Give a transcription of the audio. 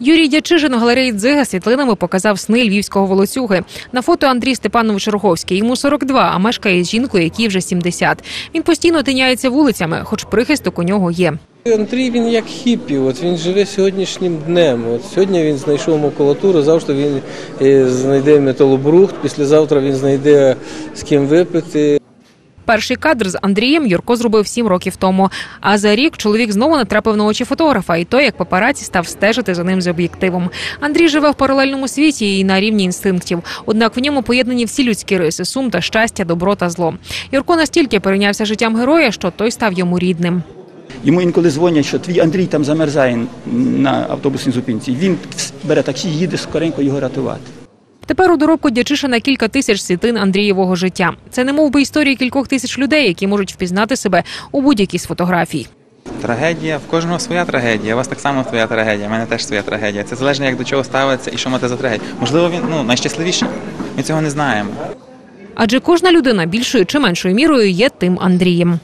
Юрій Дячижин у галереї Дзига світлинами показав сни львівського волоцюги. На фото Андрій Степанович Роговський. Йому 42, а мешкає з жінкою, якій вже 70. Він постійно тиняється вулицями, хоч прихисток у нього є. Андрій він як хіпі, от він живе сьогоднішнім днем. От сьогодні він знайшов макулатуру, завтра він е, знайде металобрухт, післязавтра він знайде з ким випити. Перший кадр з Андрієм Юрко зробив сім років тому. А за рік чоловік знову натрапив на очі фотографа, і той, як папараці, став стежити за ним з об'єктивом. Андрій живе в паралельному світі і на рівні інстинктів. Однак в ньому поєднані всі людські риси: сум та щастя, добро та зло. Юрко настільки перейнявся життям героя, що той став йому рідним. Йому інколи дзвонять, що твій Андрій там замерзає на автобусній зупинці. Він бере таксі, їде скоренько його рятувати. Тепер у доробку Дячишина кілька тисяч світлин Андрієвого життя. Це не мов би історії кількох тисяч людей, які можуть впізнати себе у будь-якій з фотографій. Трагедія, в кожного своя трагедія. У вас так само своя трагедія, в мене теж своя трагедія. Це залежно, як до чого ставиться і що мати за трагедію. Можливо, він ну найщасливіший. Ми цього не знаємо. Адже кожна людина більшою чи меншою мірою є тим Андрієм.